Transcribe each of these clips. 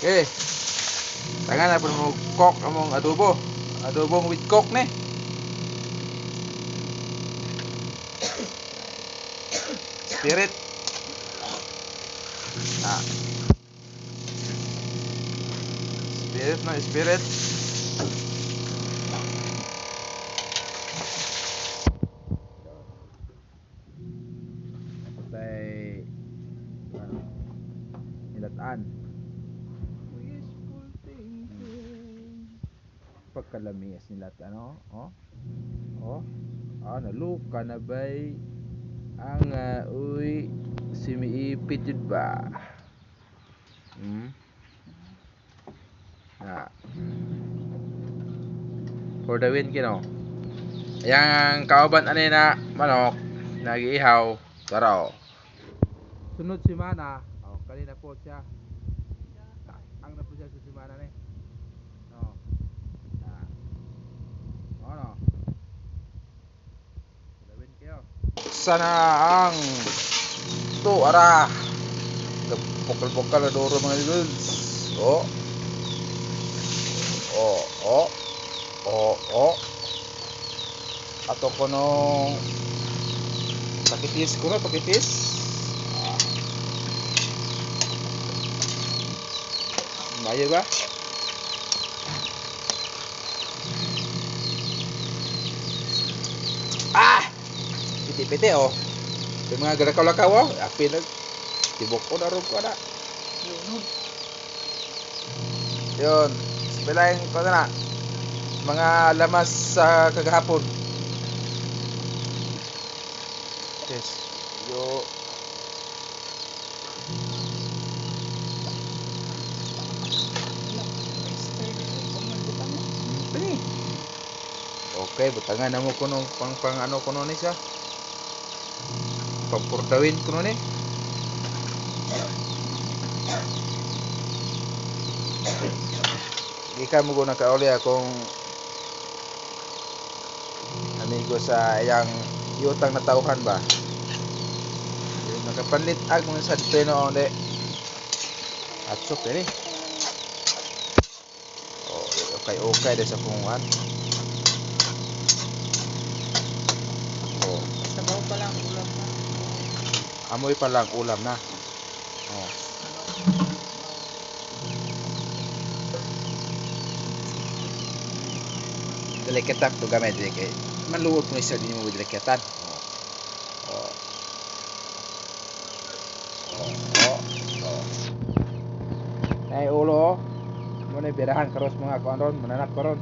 Oke. Tangan apa mau kok among adobo. Adobo with kok nih. Spirit. Nah. Spirit no spirit. Tay. Pagkalamias nila ano, oh. Oh. Ano, luka na bay ang uh, uy simiipit yun ba? Hmm? Na. For the win kino. Yang kauban ani na manok nagiihaw taraw. Sunod si Mana. Oh, kanina po siya. Ang na si Mana ni. No. Ah. Ano? Gawin kayo. Sana ang to ara. Bukal-bukal na duro mga dudes. Oh. Oh, oh. Oh, oh. Ato ko no pakitis ko no, pakitis. Bayo ba? Piti-piti oh. Yung mga galakaw-lakaw oh. Api nag tibok ko na rin ko na. Yun. Sabilayin ko na na. Mga lamas sa kagahapon. Yes. Yo. Okay, butangan na mo kuno pang pang ano kuno ni siya. Pampurdawin kuno ni. Ika mo guna ka uli akong amigo sa yang yutang na tauhan ba. Nakapanlit ag mga sa peno onde. Atsok ini. Oh, okay okay deh sa kungan. Oh, Sabaw pa lang, ulam na. Amoy pa lang ulam na. Oh. Delikatan to gamay dili kay maluwag mo isa din mo delikatan. Oh. Oh. Oh. Oh. Nay ulo. Mo na birahan karos mga kuan ron, mananak ko ron.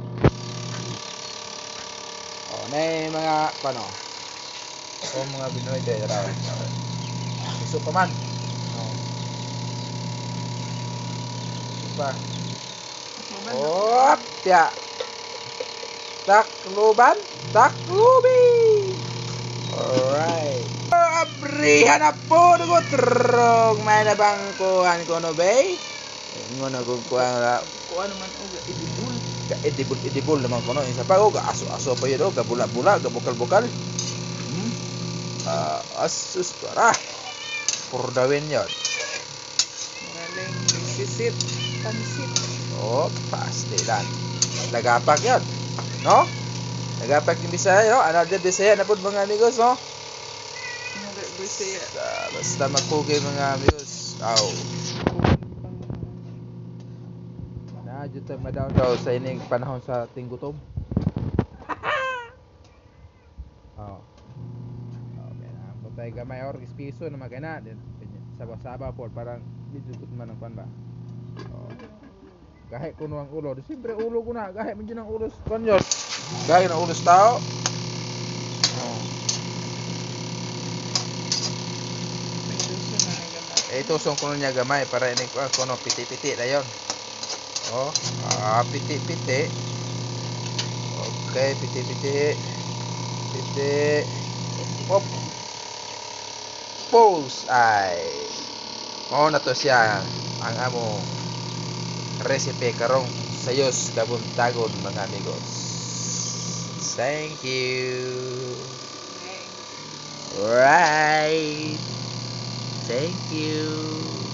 Oh, nay mga pano. O mga Binoy dahil raw. Superman oh. ya tak ya. Takluban, taklubi. Alright. Abrihan apo dugo terong may nabangkuhan ko no bay. Ngono ko lah, la. Kuan man uga idibul. Ka ya, idibul idibul naman kono isa pa uga oh, aso-aso pa yun ya, uga bula-bula ga bukal-bukal. Hmm. Uh, asus parah. Purdawin yun. Maling sisit, pansit. Oh, pasti lan. Nagapak yun. No? Nagapak yung Bisaya, no? Another Bisaya na po mga amigos, no? Bisaya. Ah, basta magpugay mga amigos. Aw. Na, dyan tayo madaw daw sa ining panahon sa tinggutom. oh. Okay na. Putay gamay or piso na magana. Then, Saba-saba po. Parang medyo good man ang pan ba? Oh. Kahit kuno ang ulo. Di siyempre ulo ko na. Kahit medyo ng ulo sa kanyos. Kahit ng ulo sa tao. Oh. May suso na nagamay. Eh, itusong ko niya gamay para ini ko kuno piti-piti na yon. Oh, ah, piti-piti. Okay, piti-piti. Piti. Hop. Pose ay. Oh, na to siya ang amo recipe karong sayos kabuntagon mga amigos. Thank you. Right. Thank you.